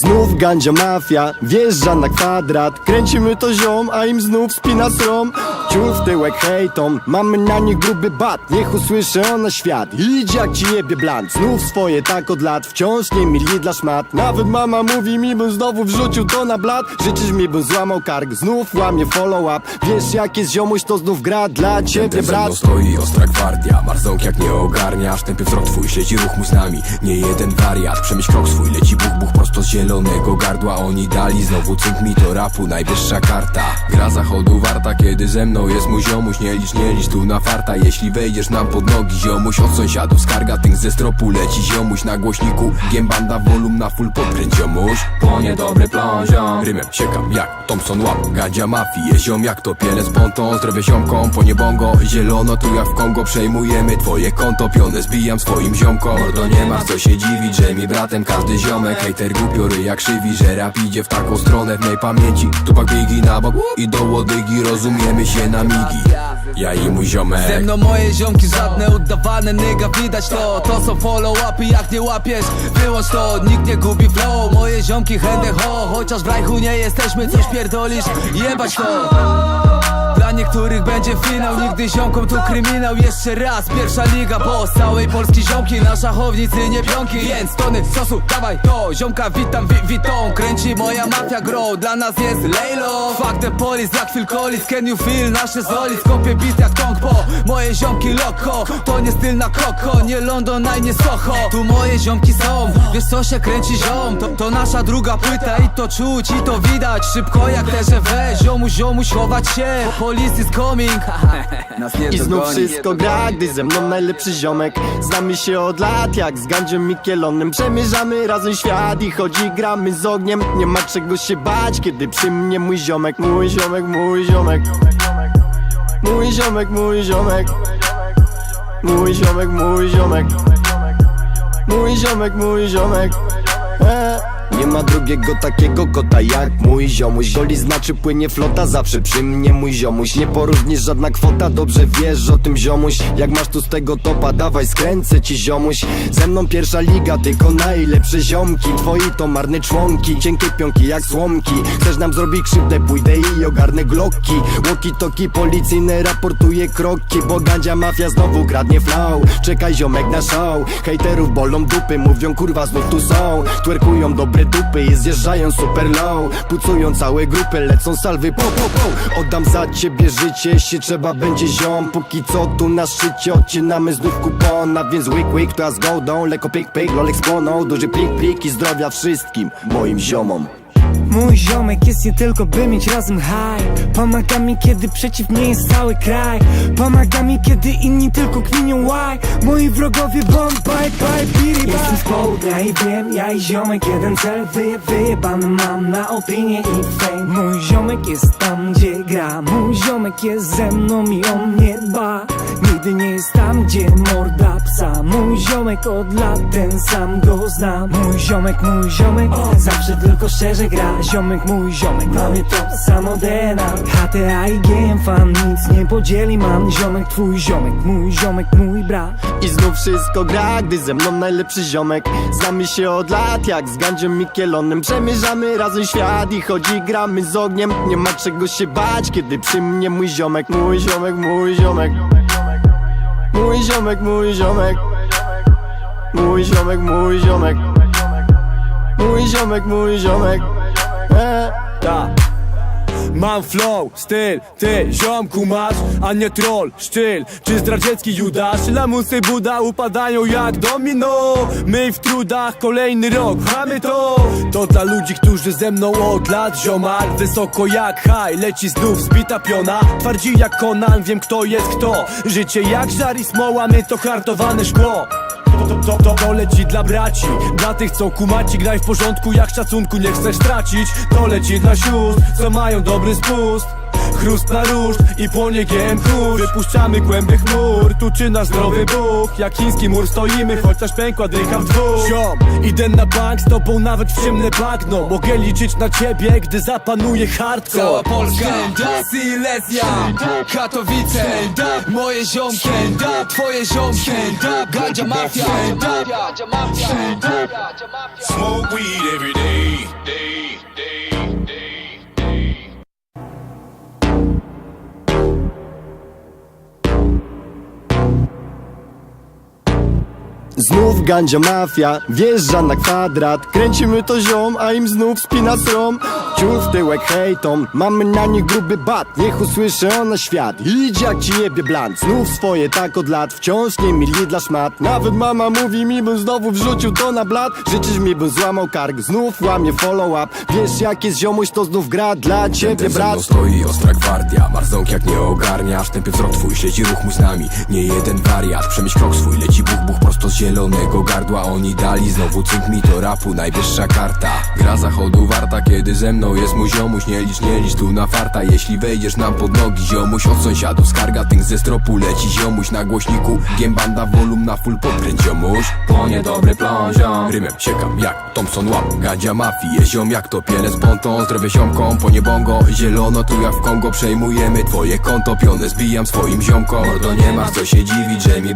Znów gandzia mafia, wjeżdża na kwadrat. Kręcimy to ziom, a im znów spina srom Ciul w tyłek hejtom, mamy na nich gruby bat. Niech usłyszy ona świat, idź jak ci jebie bland Znów swoje tak od lat, wciąż nie mili dla szmat. Nawet mama mówi mi, bym znowu wrzucił to na blat. Życzysz mi, bym złamał kark, znów łamie follow up Wiesz jak jest ziomuś, to znów gra dla ciebie brat. stoi ostra gwardia Marzonk jak nie ogarniasz Tępy wzrok twój śledzi ruch mój z nami. Nie jeden wariat. Przemyśl krok swój Leci buch buch prosto z zielonego gardła. Oni dali znowu cynk mi to rapu Najwyższa karta. Gra zachodu warta Kiedy ze mną jest mój ziomuś Nie licz, nie licz tu na farta. Jeśli wejdziesz nam pod nogi Ziomuś od sąsiadów Skarga tynk ze stropu Leci ziomuś. Na głośniku Giembanda volum na full podkręć ziomuś. Płonie dobry plon ziom. Rymem siekam jak Thompson łap Gadzia mafii je ziom. Jak to pielec ponton Zdrowie ziomkom po niebongo. Zielono tu jak w Kongo Przejmujemy twoje konto. Pionę zbijam swoim ziomkom. Mordo nie ma co się dziwić Że mi bratem każdy ziomek. Hejter głupiory jak krzywi Że rap idzie w taką stronę. W mej pamięci Tupak bigi na bok i do łodygi. Rozumiemy się na migi Ja i mój ziomek. Ze mną moje ziomki żadne udawane nyga widać. To To są follow-upy jak nie łapiesz Wyłącz to, nikt nie gubi flow. Moje ziomki chętne ho. Chociaż w rajchu nie jesteśmy coś pierdolisz. Jebać to niektórych będzie finał, nigdy ziomkom tu kryminał Jeszcze raz, pierwsza liga, z całej Polski ziomki Na szachownicy nie pionki, więc tony sosu, dawaj to. Ziomka witam, wi witą, kręci moja mafia grow Dla nas jest Lejlo. Fuck the police, jak Phil Collins, can you feel nasze zolic Kopię bit jak tong po, moje ziomki loko To nie styl na koko, nie London, a nie Soho. Tu moje ziomki są, wiesz co się kręci ziom? To, to nasza druga płyta i to czuć i to widać. Szybko jak TGW, ziomu, ziomu chować się. Police is coming. Nas nie I znów dogoni. wszystko gra, gdy ze mną najlepszy ziomek. Znamy się od lat, jak z Gandziem Mikielonem Przemierzamy razem świat i chodzi gramy z ogniem. Nie ma czego się bać, kiedy przy mnie mój ziomek Mój ziomek, mój ziomek Mój ziomek, mój ziomek Mój ziomek, mój ziomek Mój ziomek, mój ziomek e. Nie ma drugiego takiego kota jak mój ziomuś. Goli znaczy płynie flota, zawsze przy mnie mój ziomuś. Nie poróżnisz żadna kwota, dobrze wiesz o tym ziomuś. Jak masz tu z tego topa, dawaj skręcę ci ziomuś. Ze mną pierwsza liga, tylko najlepsze ziomki. Twoi to marne członki, cienkie pionki jak słomki. Chcesz nam zrobić krzywdę, pójdę i ogarnę glocki Walkie-talkie policyjne raportuje kroki. Bo gandzia mafia znowu kradnie flow Czekaj ziomek na show Hejterów bolą dupy, mówią kurwa znów tu są. Twerkują dobre dupy i zjeżdżają super low. Pucują całe grupy, lecą salwy po po po. Oddam za ciebie życie, jeśli trzeba będzie ziom. Póki co tu na szczycie odcinamy znów kupona Więc łyk łyk to ja z gołdą, lekko pik pik, lolek spłoną Duży plik plik i zdrowia wszystkim moim ziomom. Mój ziomek jest nie tylko by mieć razem high Pomaga mi kiedy przeciw mnie jest cały kraj. Pomaga mi kiedy inni tylko kminią why Moi wrogowie bomb bye bye biri bye Jestem z i wiem, ja i ziomek jeden cel Wyje, wyjebany mam na opinię i fame. Mój ziomek jest tam gdzie gra Mój ziomek jest ze mną i on nie dba Nigdy nie jest tam gdzie morda psa. Mój ziomek od lat ten sam go zna. Mój ziomek, mój ziomek Zawsze tylko szczerze gra. Ziomek, mój ziomek Mamy to samo DNA HTA i GM fan Nic nie podzieli mam. Ziomek, twój ziomek Mój ziomek, mój brat I znów wszystko gra, gdy ze mną najlepszy ziomek. Znamy się od lat, jak z Gandziem Mikielonem Przemierzamy razem świat i chodzi gramy z ogniem. Nie ma czego się bać, kiedy przy mnie mój ziomek Mój ziomek, mój ziomek. Mój ziomek, mój ziomek. Mój ziomek, mój ziomek. Mój ziomek, mój ziomek. E. Ta. Mam flow, styl, ty ziomku masz, a nie troll, sztyl. Czy zdradziecki Judasz, lamusy Buda upadają jak domino. My w trudach kolejny rok, mamy to. To dla ludzi, którzy ze mną od lat ziomal Wysoko jak haj, leci znów zbita piona Twardzi jak Conan, wiem kto jest kto. Życie jak żar i smoła, my to hartowane szkło to, to, to, to leci dla braci. Dla tych co kumaci graj w porządku Jak szacunku nie chcesz tracić. To leci dla sióstr Co mają dobry spust Chrust na ruszt i płonie GMQ Wypuszczamy kłęby chmur, tu czy nasz zdrowy Bóg. Jak chiński mur stoimy, chociaż pękła dycha w dwóch. Ziom, idę na bank z tobą nawet w ciemne bagno. Mogę liczyć na ciebie, gdy zapanuje hardcore. Cała Polska, Silesia, Katowice, moje ziomki, twoje ziomki, Gadzia Mafia, Smoke weed every day, Znów gandzia mafia, wjeżdża na kwadrat. Kręcimy to ziom, a im znów spina srom Ciul w tyłek hejtom, mamy na nich gruby bat Niech usłyszy ona świat, idź jak ci jebie bland Znów swoje tak od lat, wciąż nie mili dla szmat. Nawet mama mówi mi, bym znowu wrzucił to na blat. Życzysz mi, bym złamał kark, znów łamie follow up Wiesz jak jest ziomuś, to znów gra dla ciebie brat. stoi ostra gwardia. Marząk jak nie ogarniasz Tępy wzrok twój, śledzi ruch mój z nami. Nie jeden wariat, przemyśl krok swój Leci buch, buch prosto z zielonego gardła. Oni dali znowu cynk mi to rapu. Najwyższa karta. Gra zachodu warta, kiedy ze mną jest mój ziomuś Nie licz, nie licz tu na farta. Jeśli wejdziesz nam pod nogi ziomuś Od sąsiadów skarga, tynk ze stropu leci ziomuś Na głośniku, giembanda, volum na full podkręć ziomuś. Płonie dobry plon ziom. Rymem siekam jak Thompson łap Gadzia mafii, je ziom. Jak to piele z pontą Zdrowie ziomkom, po niebongo. Zielono tu jak w Kongo Przejmujemy twoje konto. Pionę zbijam swoim ziomkom. Mordo nie masz co się dziwić, że mi